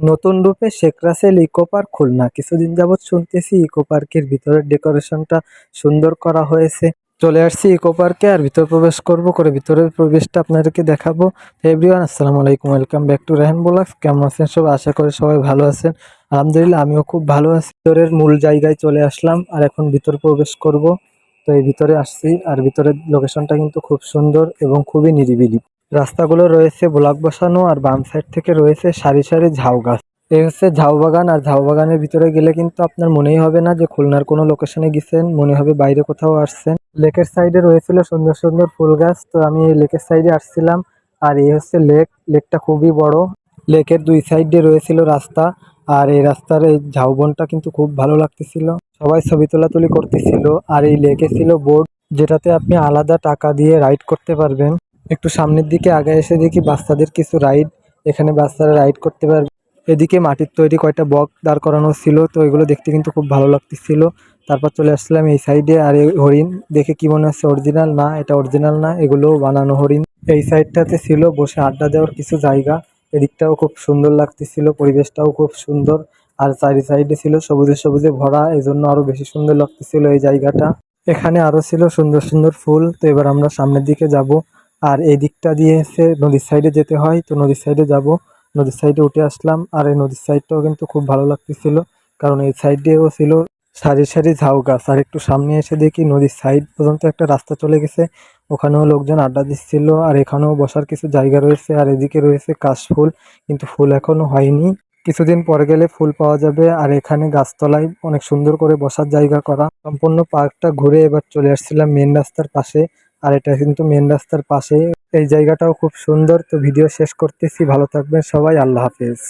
নতুন রূপে Sheikh Rasel eco park Khulna. কিছুদিন যাবৎ শুনতেছি ইকো পার্কের ভিতরের ডেকোরেশনটা সুন্দর করা হয়েছে। চলে আসছি ইকো পার্কে আর ভিতর প্রবেশ করব, করে ভিতরের প্রবেশটা আপনাদেরকে দেখাবো। এভরিওয়ান, আসসালামু আলাইকুম, welcome back to Rehan blogs. কেমন আছেন সব আশা করি সবাই ভালো আছেন। আলহামদুলিল্লাহ, আমিও খুব ভালো আছি। ভিতরের মূল জায়গায় চলে আসলাম আর এখন ভিতর প্রবেশ করব। তো এই ভিতরে আসছি আর ভিতরের লোকেশনটা কিন্তু খুব সুন্দর এবং খুবই নিরিবিলি। রাস্তাগুলো রয়েছে ব্লক বসানো আর বাম সাইড থেকে রয়েছে সারি সারি ঝাউ গাছ। এই হচ্ছে ঝাউ বাগান আর ঝাউ বাগানের ভিতরে গেলে কিন্তু আপনার মনেই হবে না যে খুলনার কোনো লোকেশনে গেছেন, মনে হবে বাইরে কোথাও আসছেন। লেকের সাইডে রয়েছিল সুন্দর সুন্দর ফুল গাছ, তো আমি এই লেকের সাইডে আসছিলাম আর এই হচ্ছে লেক লেকটা খুবই বড়। লেকের দুই সাইডে রয়েছিল রাস্তা আর এই রাস্তার এই ঝাউবনটা কিন্তু খুব ভালো লাগতেছিল। সবাই ছবি তোলাতুলি করতেছিল আর এই লেকে ছিল বোর্ড যেটাতে আপনি আলাদা টাকা দিয়ে রাইড করতে পারবেন। একটু সামনের দিকে আগে এসে দেখি বাচ্চাদের কিছু রাইড এখানে বাচ্চারা রাইড করতে পারবে। এদিকে মাটির তৈরি কয়টা বক দাঁড় করানো ছিল, তো এগুলো দেখতে কিন্তু খুব ভালো লাগতেছিল। তারপর চলে আসলাম এই সাইডে আর এই হরিণ, দেখে কি মনে হচ্ছে অরিজিনাল না, এটা অরিজিনাল না, এগুলো বানানো হরিণ। এই সাইডটাতে ছিল বসে আড্ডা দেওয়ার কিছু জায়গা। এদিকটাও খুব সুন্দর লাগতেছিল, পরিবেশটাও খুব সুন্দর। আর চারি সাইডে ছিল সবুজে সবুজে ভরা এই জন্য আরও বেশি সুন্দর লাগতেছিল এই জায়গাটা। এখানে আরও ছিল সুন্দর সুন্দর ফুল, তো এবার আমরা সামনের দিকে যাব। আর এই দিকটা দিয়ে এসে নদীর সাইডে যেতে হয়। তো নদীর সাইডে যাব। নদীর সাইডে উঠে আসলাম। আর এই নদীর সাইডটাও কিন্তু খুব ভালো লাগতেছিল। কারণ এই সাইডেও ছিল সারি সারি ঝাউ গাছ। আর একটু সামনে এসে দেখি নদীর সাইড পর্যন্ত একটা রাস্তা চলে গেছে। ওখানেও লোকজন আড্ডা দিচ্ছিল। আর এখানেও বসার কিছু জায়গা রয়েছে। আর এদিকে রয়েছে কাশফুল কিন্তু ফুল এখনও হয়নি। কিছুদিন পরে গেলে ফুল পাওয়া যাবে। আর এখানে গাছতলায় অনেক সুন্দর করে বসার জায়গা করা। সম্পূর্ণ পার্কটা ঘুরে এবার চলে আসছিলাম মেন রাস্তার পাশে। আর এটা কিন্তু মেন রাস্তার পাশে এই জায়গাটাও খুব সুন্দর। তো ভিডিও শেষ করতেছি। ভালো থাকবেন সবাই। আল্লাহ হাফেজ।